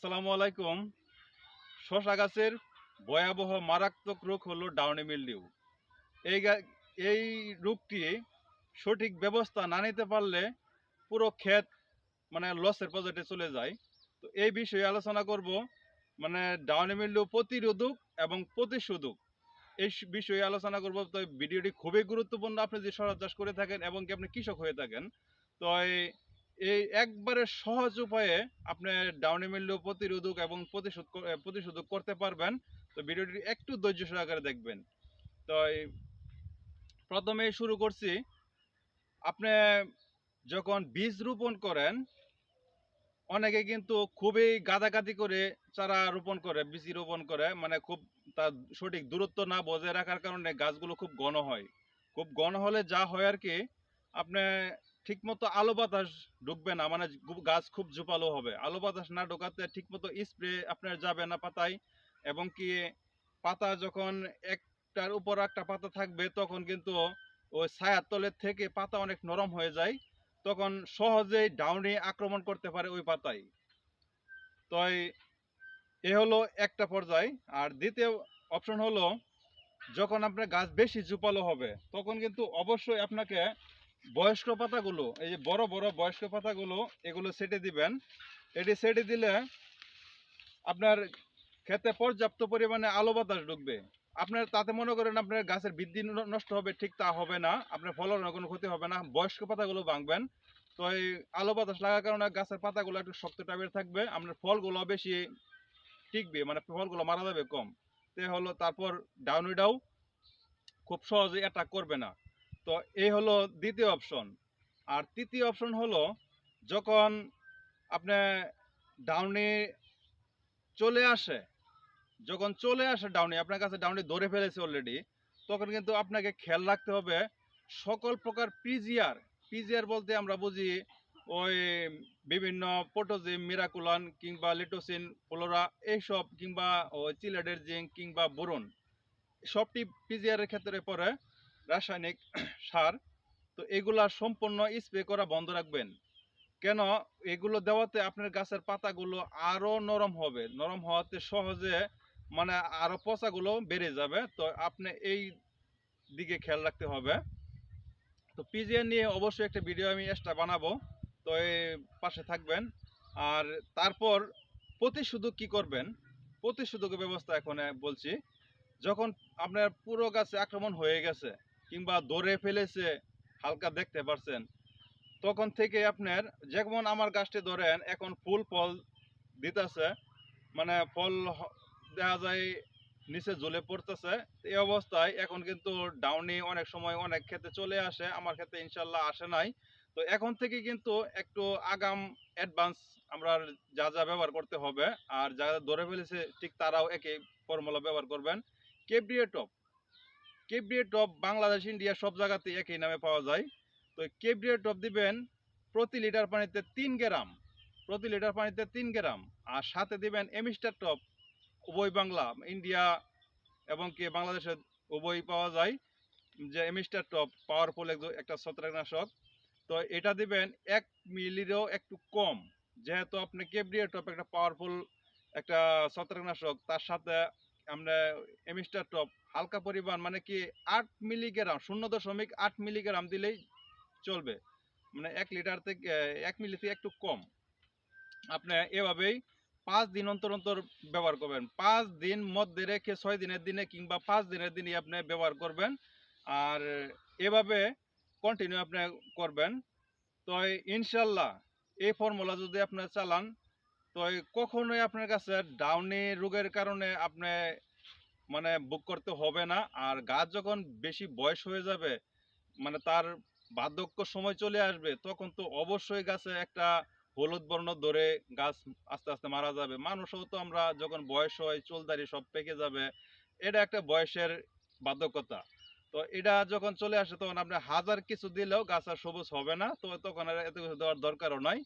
আসসালামু আলাইকুম। শশা গাছের ভয়াবহ মারাত্মক রোগ হলো ডাউনি মিলডিউ এই এই রোগটি সঠিক ব্যবস্থা না নিতে পারলে পুরো ক্ষেত মানে লসের পর্যায়ে চলে যায়। তো এই বিষয়ে আলোচনা করব মানে ডাউনি মিলডিউ প্রতিরোধক এবং প্রতিশোধক। এই বিষয়ে আলোচনা করব, তো ভিডিওটি খুবই গুরুত্বপূর্ণ। আপনি যে সরাস চাষ করে থাকেন এবং কি আপনি কৃষক হয়ে থাকেন, তো এই- একবারে সহজ উপায়ে আপনি ডাউনি মিল্ড প্রতিরোধক এবং প্রতিশোধ প্রতিশোধক করতে পারবেন। তো ভিডিওটি একটু ধৈর্য সহকারে দেখবেন। তো প্রথমে শুরু করছি। আপনি যখন বীজ রোপণ করেন, অনেকে কিন্তু খুবই গাদাগাদি করে চারা রোপণ করে, বীজ রোপণ করে মানে খুব তার সঠিক দূরত্ব না বজায় রাখার কারণে গাছগুলো খুব ঘন হয়। খুব ঘন হলে যা হয় আর কি, আপনি ঠিকমতো আলো বাতাস ঢুকবে না মানে গাছ খুব ঝুপালো হবে। আলো বাতাস না ঢোকাতে ঠিকমতো স্প্রে আপনার যাবে না পাতায়, এবং কি পাতা যখন একটার উপর একটা পাতা থাকবে, তখন কিন্তু ওই ছায়ার তলের থেকে পাতা অনেক নরম হয়ে যায়, তখন সহজেই ডাউনে আক্রমণ করতে পারে ওই পাতায়। তো এ হলো একটা পর্যায়। আর দ্বিতীয় অপশন হলো, যখন আপনার গাছ বেশি ঝুপালো হবে, তখন কিন্তু অবশ্যই আপনাকে বয়স্ক পাতাগুলো, এই যে বড় বড় বয়স্ক পাতাগুলো, এগুলো সেটে দিবেন। এটি সেটে দিলে আপনার ক্ষেতে পর্যাপ্ত পরিমাণে আলো বাতাস ঢুকবে। আপনার, তাতে মনে করেন আপনার গাছের বৃদ্ধি নষ্ট হবে, ঠিক তা হবে না, আপনার ফলনের কোনো ক্ষতি হবে না, বয়স্ক পাতাগুলো ভাঙবেন। তো এই আলো বাতাস লাগার কারণে গাছের পাতাগুলো একটু শক্ত টাইপের থাকবে, আপনার ফলগুলো বেশি টিকবে মানে ফলগুলো মারা যাবে কম। তে হলো তারপর ডাউনিডাও খুব সহজে অ্যাটাক করবে না। তো এই হলো দ্বিতীয় অপশন আর তৃতীয় অপশন হলো যখন আপনি ডাউনি চলে আসে, যখন চলে আসে ডাউনি আপনার কাছে ডাউনি ধরে ফেলেছে অলরেডি তখন কিন্তু আপনাকে খেয়াল রাখতে হবে সকল প্রকার পিজিআর পিজিআর বলতে আমরা বুঝি ওই বিভিন্ন পোটোজিম, মিরাকুলান কিংবা লিটোসিন, ফ্লোরা এইসব কিংবা ওই চিলেডের জিঙ্ক কিংবা বোরন, সবটি পিজিআরের ক্ষেত্রে পড়ে রাসায়নিক সার, তো এগুলা সম্পূর্ণ স্প্রে করা বন্ধ রাখবেন। কেন? এগুলো দেওয়াতে আপনার গাছের পাতাগুলো আরও নরম হবে। নরম হওয়াতে সহজে মানে আরও পচাগুলো বেড়ে যাবে। তো আপনি এই দিকে খেয়াল রাখতে হবে। তো পিজিএন নিয়ে অবশ্যই একটা ভিডিও আমি এক্সট্রা বানাবো। তো এই পাশে থাকবেন। আর তারপর প্রতিশোধক কি করবেন? প্রতিশোধকের ব্যবস্থা এখন বলছি। যখন আপনার পুরো গাছে আক্রমণ হয়ে গেছে কিংবা ধরে ফেলেছে, হালকা দেখতে পারছেন। তখন থেকে আপনার যেমন আমার গাছটি ধরেন, এখন ফুল ফল দিতেছে মানে ফল দেখা যায় নিচে জ্বলে পড়তেছে। এই অবস্থায় এখন কিন্তু ডাউনি অনেক সময় অনেক ক্ষেত্রে চলে আসে, আমার ক্ষেত্রে ইনশাল্লাহ আসে নাই। তো এখন থেকে কিন্তু একটু আগাম অ্যাডভান্স আমরা যা যা ব্যবহার করতে হবে, আর যারা ধরে ফেলেছে, ঠিক তারাও একই ফর্মুলা ব্যবহার করবেন। কেব্রিয়ে কেব্রিয়ে টপ বাংলাদেশ ইন্ডিয়া সব জায়গাতে একই নামে পাওয়া যায়। তো কেব্রিয়ে টপ দিবেন প্রতি লিটার পানিতে তিন গ্রাম, প্রতি লিটার পানিতে তিন গ্রাম। আর সাথে দিবেন এমিস্টার টপ উভয় বাংলা ইন্ডিয়া এবং কি বাংলাদেশে উভয় পাওয়া যায়। যে এমিস্টার টপ পাওয়ারফুল একটা ছত্রাকনাশক। তো এটা দিবেন এক মিলিরও একটু কম। যেহেতু আপনি কেব্রিয়া টপ একটা পাওয়ারফুল একটা ছত্রাকনাশক, তার সাথে আমরা এমিস্টার টপ হালকা পরিমাণ মানে কি আট মিলিগ্রাম শূন্য দশমিক আট মিলিগ্রাম দিলেই চলবে। মানে এক লিটার থেকে, এক মিলি থেকে একটু কম। আপনি এভাবেই পাঁচ দিন অন্তর অন্তর ব্যবহার করবেন। পাঁচ দিন মধ্যে রেখে ছয় দিনের দিনে কিংবা পাঁচ দিনের দিনে আপনি ব্যবহার করবেন। আর এভাবে কন্টিনিউ আপনি করবেন। তো ইনশাল্লাহ, এই ফর্মুলা যদি আপনি চালান, তো কখনোই আপনার কাছে ডাউনি রোগের কারণে আপনি মানে বুক করতে হবে না। আর গাছ যখন বেশি বয়স হয়ে যাবে মানে তার বার্ধক্য সময় চলে আসবে, তখন তো অবশ্যই গাছে একটা হলুদ বর্ণ ধরে গাছ আস্তে আস্তে মারা যাবে। মানুষও তো আমরা যখন বয়স হয় চুলদারি সব পেকে যাবে, এটা একটা বয়সের বার্ধক্যতা। তো এটা যখন চলে আসে, তখন আপনি হাজার কিছু দিলেও গাছ আর সবুজ হবে না, তো তখন আর এত কিছু দেওয়ার দরকারও নাই।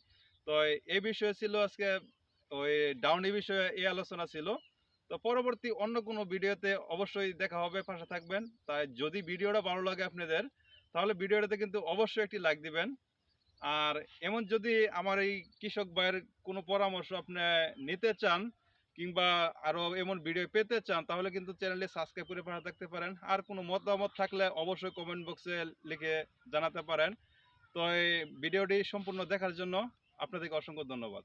তো এই বিষয়ে ছিল আজকে, ওই ডাউনি বিষয়ে এই আলোচনা ছিল। তো পরবর্তী অন্য কোনো ভিডিওতে অবশ্যই দেখা হবে, পাশে থাকবেন। তাই যদি ভিডিওটা ভালো লাগে আপনাদের, তাহলে ভিডিওটাতে কিন্তু অবশ্যই একটি লাইক দিবেন। আর এমন যদি আমার এই কৃষক ভাইয়ের কোনো পরামর্শ আপনি নিতে চান, কিংবা আরও এমন ভিডিও পেতে চান, তাহলে কিন্তু চ্যানেলটি সাবস্ক্রাইব করে পাশে থাকতে পারেন। আর কোনো মতামত থাকলে অবশ্যই কমেন্ট বক্সে লিখে জানাতে পারেন। তো এই ভিডিওটি সম্পূর্ণ দেখার জন্য আপনাদেরকে অসংখ্য ধন্যবাদ।